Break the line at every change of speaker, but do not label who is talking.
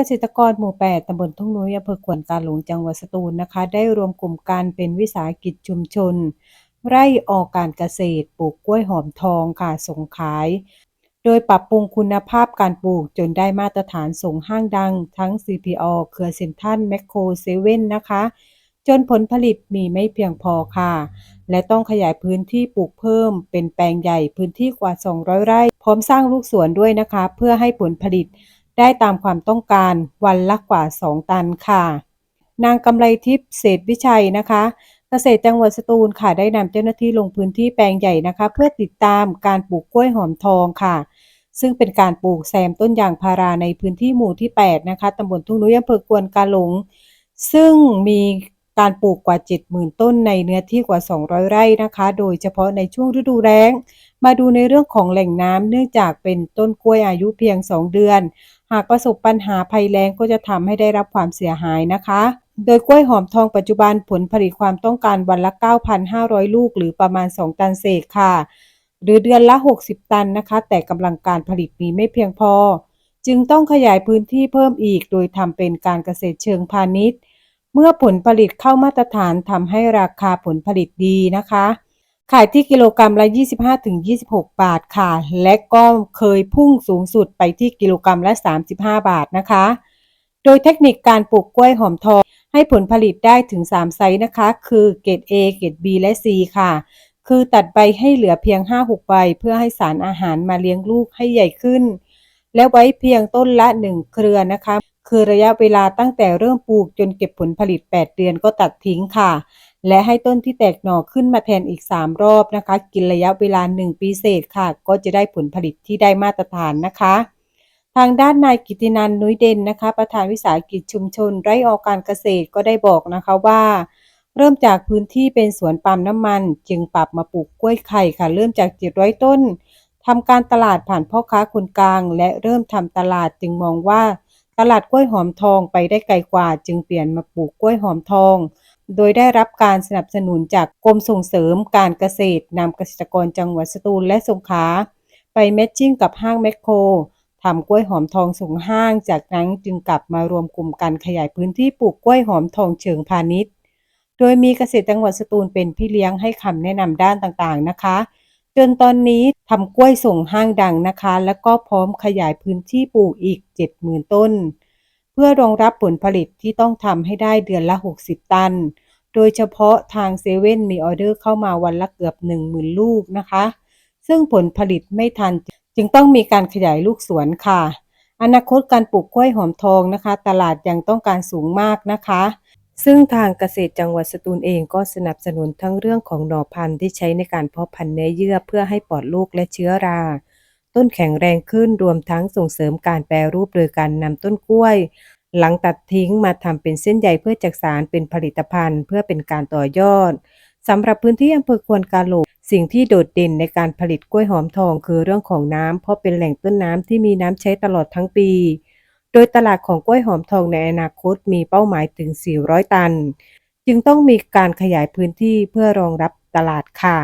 เกษตรกรหมู่ 8ตำบลทุ่งนุ้ยอำเภอขวนกาหลงจังหวัดสตูลนะคะ ได้รวมกลุ่มกันเป็นวิสาหกิจชุมชน ไร่ออการเกษตรปลูกกล้วยหอมทองค่ะส่งขาย โดยปรับปรุงคุณภาพการปลูกจนได้มาตรฐานส่งห้างดัง ทั้ง CPO เครือเซ็นทรัลแมคโครเซเว่นนะคะ จนผลผลิตมีไม่เพียงพอค่ะ และต้องขยายพื้นที่ปลูกเพิ่ม เป็นแปลงใหญ่พื้นที่กว่า 200 ไร่ พร้อมสร้างลูกสวนด้วยนะคะ เพื่อให้ผลผลิต ได้ตามความต้องการวันละกว่า 2 ตันค่ะ นางกำไรทิพย์เศรษฐวิชัยนะคะเกษตรจังหวัดสตูลค่ะได้นำเจ้าหน้าที่ลงพื้นที่แปลงใหญ่นะคะ เพื่อติดตามการปลูกกล้วยหอมทองค่ะ ซึ่งเป็นการปลูกแซมต้นยางพาราในพื้นที่หมู่ที่ 8 นะคะตำบลทุ่งนุ้ยอำเภอกวนกาหลง ซึ่งมีการปลูกกว่า 70,000 ต้นในเนื้อที่กว่า 200 ไร่นะคะ โดยเฉพาะในช่วงฤดูแล้ง มาดูในเรื่องของแหล่งน้ำเนื่องจากเป็นต้นกล้วยอายุเพียง 2 เดือน หากประสบปัญหาภัยแล้งก็จะทำให้ได้รับความเสียหายนะคะ โดยกล้วยหอมทองปัจจุบันผลผลิตความต้องการวันละ 9,500 ลูก หรือประมาณ 2 ตันเศษค่ะ หรือเดือนละ 60 ตันนะคะ แต่กำลังการผลิตมีไม่เพียงพอ จึงต้องขยายพื้นที่เพิ่มอีก โดยทำเป็นการเกษตรเชิงพาณิชย์ เมื่อผลผลิตเข้ามาตรฐานทำให้ราคาผลผลิตดีนะคะ ขายที่กิโลกรรัมละ 25-26 บาทค่ะ และก็เคยพุ่งสูงสุดไปที่กิโลกรรัมละ 35 บาทนะคะ โดยเทคนิคการปลูกกล้วยหอมทอง ให้ผลผลิตได้ถึง 3 ไซส์นะคะ คือเกรด A เกรด B และ C ค่ะ คือตัดใบให้เหลือเพียง 5-6 ใบ เพื่อให้สารอาหารมาเลี้ยงลูกให้ใหญ่ขึ้น และไว้เพียงต้นละ 1 เครือนะคะ คือระยะเวลาตั้งแต่เริ่มปลูกจนเก็บผลผลิต 8 เดือนก็ตัดทิ้งค่ะ และให้ต้นที่แตกหน่อขึ้นมาแทนอีก 3 รอบนะคะ กินระยะเวลา 1 ปีเศษค่ะ ก็จะได้ผลผลิตที่ได้มาตรฐานนะคะ ทางด้านนายกิตินันนุ้ยเด่นนะคะ ประธานวิสาหกิจชุมชน ไร่ออการเกษตรก็ได้บอกนะคะว่า เริ่มจากพื้นที่เป็นสวนปาล์มน้ำมัน จึงปรับมาปลูกกล้วยไข่ค่ะ เริ่มจาก 700 ต้นทำการตลาดผ่านพ่อค้าคนกลาง และเริ่มทำตลาดจึงมองว่า ตลาดกล้วยหอมทองไปได้ไกลกว่า จึงเปลี่ยนมาปลูกกล้วยหอมทอง โดยได้รับการสนับสนุนจากกรมส่งเสริมการเกษตรนำเกษตรกรจังหวัดสตูลและสงขลาไปแมทชิ่งกับห้างแมคโครทำกล้วยหอมทองส่งห้าง จากนั้นจึงกลับมารวมกลุ่มกันขยายพื้นที่ปลูกกล้วยหอมทองเชิงพาณิชย์ โดยมีเกษตรจังหวัดสตูลเป็นพี่เลี้ยงให้คำแนะนำด้านต่างๆนะคะ จนตอนนี้ทำกล้วยส่งห้างดังนะคะ แล้วก็พร้อมขยายพื้นที่ปลูกอีก 70,000 ต้น พื่อรองรับผลผลิตที่ต้องทำให้ได้เดือนละ 60 ตัน โดยเฉพาะทางเซเว่นมีออเดอร์เข้ามาวันละเกือบ 10,000 ลูกนะคะ ซึ่งผลผลิตไม่ทันจึงต้องมีการขยายลูกสวนค่ะ อนาคตการปลูกกล้วยหอมทองนะคะ ตลาดยังต้องการสูงมากนะคะ ซึ่งทางเกษตรจังหวัดสตูลเองก็สนับสนุนทั้งเรื่องของหน่อพันธุ์ที่ใช้ในการเพาะพันธุ์เนื้อเยื่อเพื่อให้ปลอดลูกและเชื้อรา ต้นแข็งแรงขึ้นรวมทั้งส่งเสริมการแปรรูปโดยการนำต้นกล้วย หลังตัดทิ้งมาทำเป็นเส้นใยเพื่อจักสารเป็นผลิตภัณฑ์ เพื่อเป็นการต่อยอดสำหรับพื้นที่อำเภอควนกาหลงสิ่งที่โดดเด่นในการผลิตกล้วยหอมทองคือเรื่องของน้ำเพราะเป็นแหล่งต้นน้ำที่มีน้ำใช้ตลอดทั้งปี โดยตลาดของกล้วยหอมทองในอนาคตมีเป้าหมายถึง 400 ตัน จึงต้องมีการขยายพื้นที่เพื่อรองรับตลาดค่ะ